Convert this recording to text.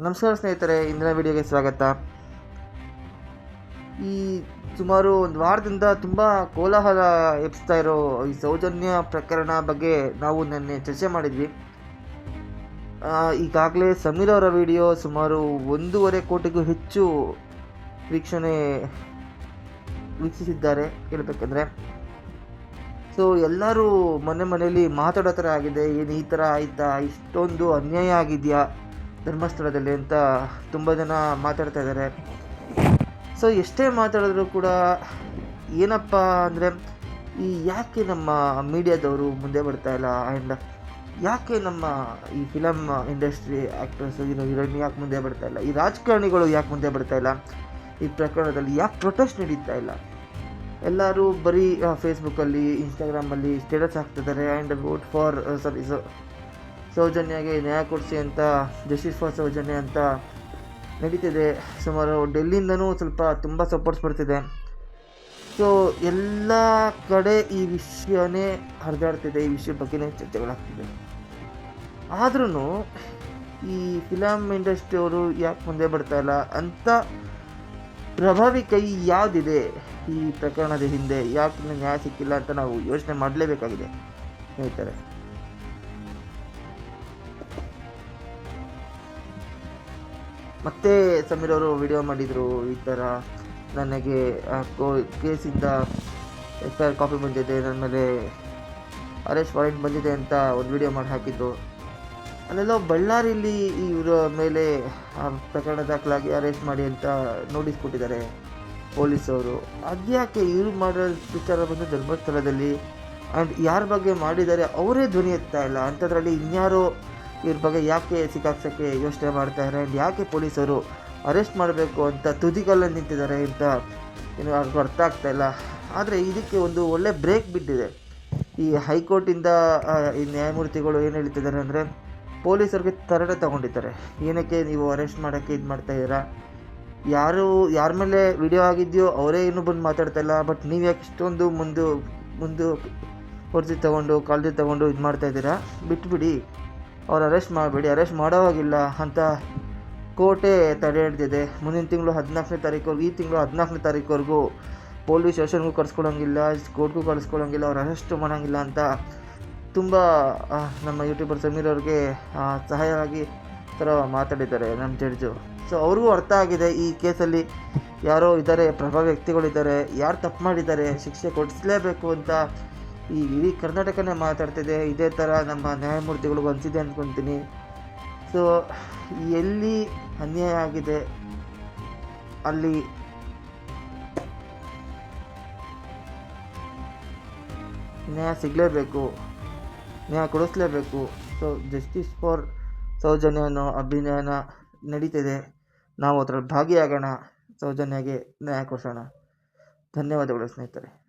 ನಮಸ್ಕಾರ ಸ್ನೇಹಿತರೆ, ಇಂದಿನ ವಿಡಿಯೋಗೆ ಸ್ವಾಗತ. ಈ ಸುಮಾರು ಒಂದು ವಾರದಿಂದ ತುಂಬ ಕೋಲಾಹಲ ಎಬ್ಸ್ತಾ ಇರೋ ಈ ಸೌಜನ್ಯ ಪ್ರಕರಣ ಬಗ್ಗೆ ನಾವು ನಿನ್ನೆ ಚರ್ಚೆ ಮಾಡಿದ್ವಿ. ಈಗಾಗಲೇ ಸಮೀರ್ ಅವರ ವಿಡಿಯೋ ಸುಮಾರು ಒಂದೂವರೆ ಕೋಟಿಗೂ ಹೆಚ್ಚು ವೀಕ್ಷಣೆ ವೀಕ್ಷಿಸಿದ್ದಾರೆ ಹೇಳಬೇಕಂದ್ರೆ. ಸೊ, ಎಲ್ಲರೂ ಮನೆ ಮನೆಯಲ್ಲಿ ಮಾತಾಡೋ ಥರ ಆಗಿದೆ, ಏನು ಈ ಥರ ಆಯಿತಾ, ಇಷ್ಟೊಂದು ಅನ್ಯಾಯ ಆಗಿದೆಯಾ? ಧರ್ಮಸ್ಥಳದಲ್ಲಿ ಅಂತ ತುಂಬ ಜನ ಮಾತಾಡ್ತಾ ಇದ್ದಾರೆ. ಸೊ ಎಷ್ಟೇ ಮಾತಾಡಿದ್ರು ಕೂಡ ಏನಪ್ಪ ಅಂದರೆ, ಈ ಯಾಕೆ ನಮ್ಮ ಮೀಡಿಯಾದವರು ಮುಂದೆ ಬರ್ತಾ ಇಲ್ಲ? ಆ್ಯಂಡ್ ಯಾಕೆ ನಮ್ಮ ಈ film industry actors hero heroine ಯಾಕೆ ಮುಂದೆ ಬರ್ತಾ ಇಲ್ಲ? ಈ ರಾಜಕಾರಣಿಗಳು ಯಾಕೆ ಮುಂದೆ ಬರ್ತಾ ಇಲ್ಲ? ಈ ಪ್ರಕರಣದಲ್ಲಿ ಯಾಕೆ ಪ್ರೊಟೆಸ್ಟ್ ನಡೀತಾ ಇಲ್ಲ? ಎಲ್ಲರೂ ಬರೀ ಫೇಸ್ಬುಕ್ಕಲ್ಲಿ ಇನ್ಸ್ಟಾಗ್ರಾಮಲ್ಲಿ ಸ್ಟೇಟಸ್ ಹಾಕ್ತಿದ್ದಾರೆ. ಆ್ಯಂಡ್ ವೋಟ್ ಫಾರ್ ಸಾರಿ ಸೌಜನ್ಯಗೆ ನ್ಯಾಯ ಕೊಡಿಸಿ ಅಂತ, ಜಸ್ಟಿಸ್ ಫಾರ್ ಸೌಜನ್ಯ ಅಂತ ನಡೀತಿದೆ. ಸುಮಾರು ಡೆಲ್ಲಿಯಿಂದನೂ ಸ್ವಲ್ಪ ತುಂಬ ಸಪೋರ್ಟ್ಸ್ ಬರ್ತಿದೆ. ಸೊ ಎಲ್ಲ ಕಡೆ ಈ ವಿಷಯನೇ ಹರಿದಾಡ್ತಿದೆ, ಈ ವಿಷಯದ ಬಗ್ಗೆನೇ ಚರ್ಚೆಗಳಾಗ್ತಿದೆ. ಆದ್ರೂ ಈ ಫಿಲಮ್ ಇಂಡಸ್ಟ್ರಿಯವರು ಯಾಕೆ ಮುಂದೆ ಬರ್ತಾ ಇಲ್ಲ ಅಂತ ಪ್ರಭಾವಿ ಕೈ ಯಾವುದಿದೆ ಈ ಪ್ರಕರಣದ ಹಿಂದೆ? ಯಾಕೆ ನ್ಯಾಯ ಸಿಕ್ಕಿಲ್ಲ ಅಂತ ನಾವು ಯೋಚನೆ ಮಾಡಲೇಬೇಕಾಗಿದೆ. ಸ್ನೇಹಿತರೆ ಮತ್ತೆ ಸಮೀರ್ ಅವರು ವಿಡಿಯೋ ಮಾಡಿದರು ಈ ಥರ ನನಗೆ ಕೋ, ಕೇಸಿಂದ ಎಫ್ ಐ ಕಾಪಿ ಬಂದಿದೆ ನನ್ನ ಮೇಲೆ ಅರೆಸ್ಟ್ ವಾರೆಂಟ್ ಬಂದಿದೆ ಅಂತ ಒಂದು ವಿಡಿಯೋ ಮಾಡಿ ಹಾಕಿದ್ದು. ಅಲ್ಲೆಲ್ಲೋ ಬಳ್ಳಾರಿಲಿ ಇವರ ಮೇಲೆ, ಆ, ಪ್ರಕರಣ ದಾಖಲಾಗಿ ಅರೆಸ್ಟ್ ಮಾಡಿ ಅಂತ ನೋಟಿಸ್ ಕೊಟ್ಟಿದ್ದಾರೆ ಪೊಲೀಸವರು ಅದ್ಯಾಕೆ ಇವರು ಮಾಡೋ ವಿಚಾರ ಬಂದು ಧರ್ಮಸ್ಥಳದಲ್ಲಿ? ಆ್ಯಂಡ್ ಯಾರ ಬಗ್ಗೆ ಮಾಡಿದ್ದಾರೆ? ಅವರೇ ಧ್ವನಿ ಎತ್ತಾ ಇಲ್ಲ. ಅಂಥದ್ರಲ್ಲಿ ಇನ್ಯಾರೋ ಇವ್ರ ಬಗ್ಗೆ ಯಾಕೆ ಸಿಕ್ಕಾಕ್ಸೋಕ್ಕೆ ಯೋಚನೆ ಮಾಡ್ತಾರೆ ಆ್ಯಂಡ್ ಯಾಕೆ ಪೊಲೀಸರು ಅರೆಸ್ಟ್ ಮಾಡಬೇಕು ಅಂತ ತುದಿಗಲ್ಲಲ್ಲಿ ನಿಂತಿದ್ದಾರೆ ಅಂತ ಏನು ಅವ್ರಿಗೆ ಅರ್ಥ ಆಗ್ತಾ ಇಲ್ಲ. ಆದರೆ ಇದಕ್ಕೆ ಒಂದು ಒಳ್ಳೆ ಬ್ರೇಕ್ ಬಿಟ್ಟಿದೆ ಈ ಹೈಕೋರ್ಟಿಂದ ಈ ನ್ಯಾಯಮೂರ್ತಿಗಳು ಏನು ಹೇಳ್ತಿದ್ದಾರೆ ಅಂದರೆ, ಪೊಲೀಸರಿಗೆ ತರಡೆ ತಗೊಂಡಿದ್ದಾರೆ. ಏನಕ್ಕೆ ನೀವು ಅರೆಸ್ಟ್ ಮಾಡೋಕ್ಕೆ ಇದು ಮಾಡ್ತಾ ಇದ್ದೀರಾ? ಯಾರು, ಯಾರ ಮೇಲೆ ವಿಡಿಯೋ ಆಗಿದೆಯೋ ಅವರೇ ಇನ್ನೂ ಬಂದು ಮಾತಾಡ್ತಾ ಇಲ್ಲ. ಬಟ್ ನೀವು ಯಾಕೆ ಇಷ್ಟೊಂದು ಮುಂದೆ ಮುಂದೆ ಹೊರತಿ ತಗೊಂಡು, ಕಾಳಜಿ ತಗೊಂಡು ಇದು ಮಾಡ್ತಾ ಇದ್ದೀರಾ? ಬಿಟ್ಬಿಡಿ. ಅವ್ರು ಅರೆಸ್ಟ್ ಮಾಡಬೇಡಿ ಅರೆಸ್ಟ್ ಮಾಡೋವಾಗಿಲ್ಲ ಅಂತ ಕೋರ್ಟೇ ತಡೆ ಹಿಡ್ದಿದೆ. ಮುಂದಿನ ತಿಂಗಳು ಹದಿನಾಲ್ಕನೇ ತಾರೀಕುವರೆಗೂ ಈ ತಿಂಗಳು ಹದಿನಾಲ್ಕನೇ ತಾರೀಕುವರೆಗೂ ಪೊಲೀಸ್ ಸ್ಟೇಷನ್ಗೂ ಕಳ್ಸ್ಕೊಳಂಗಿಲ್ಲ, ಕೋರ್ಟ್ಗೂ ಕಳ್ಸ್ಕೊಳಂಗಿಲ್ಲ, ಅವ್ರು ಅರೆಸ್ಟ್ ಮಾಡೋಂಗಿಲ್ಲ ಅಂತ ತುಂಬ ನಮ್ಮ ಯೂಟ್ಯೂಬರ್ ಸಮೀರ್ ಅವ್ರಿಗೆ ಸಹಾಯವಾಗಿ ಥರ ಮಾತಾಡಿದ್ದಾರೆ ನಮ್ಮ ಜಡ್ಜು. ಸೊ ಅವ್ರಿಗೂ ಅರ್ಥ ಆಗಿದೆ ಈ ಕೇಸಲ್ಲಿ ಯಾರೋ ಇದ್ದಾರೆ, ಪ್ರಭಾವ ವ್ಯಕ್ತಿಗಳಿದ್ದಾರೆ, ಯಾರು ತಪ್ಪು ಮಾಡಿದ್ದಾರೆ, ಶಿಕ್ಷೆ ಕೊಡಿಸಲೇಬೇಕು ಅಂತ ಈ ಇಡೀ ಕರ್ನಾಟಕನೇ ಮಾತಾಡ್ತಿದೆ, ಇದೇ ಥರ ನಮ್ಮ ನ್ಯಾಯಮೂರ್ತಿಗಳು ಅನಿಸಿದೆ ಅಂದ್ಕೊತೀನಿ ಸೊ ಎಲ್ಲಿ ಅನ್ಯಾಯ ಆಗಿದೆ? ಅಲ್ಲಿ ನ್ಯಾಯ ಸಿಗಲೇಬೇಕು, ನ್ಯಾಯ ಕೊಡಿಸ್ಲೇಬೇಕು. ಸೊ ಜಸ್ಟಿಸ್ ಫಾರ್ ಸೌಜನ್ಯ ಅನ್ನೋ ಅಭಿನಯನ ನಡೀತಿದೆ. ನಾವು ಅದರಲ್ಲಿ ಭಾಗಿಯಾಗೋಣ. ಸೌಜನ್ಯಗೆ ನ್ಯಾಯ ಕೊಡಿಸೋಣ. ಧನ್ಯವಾದಗಳು ಸ್ನೇಹಿತರೆ.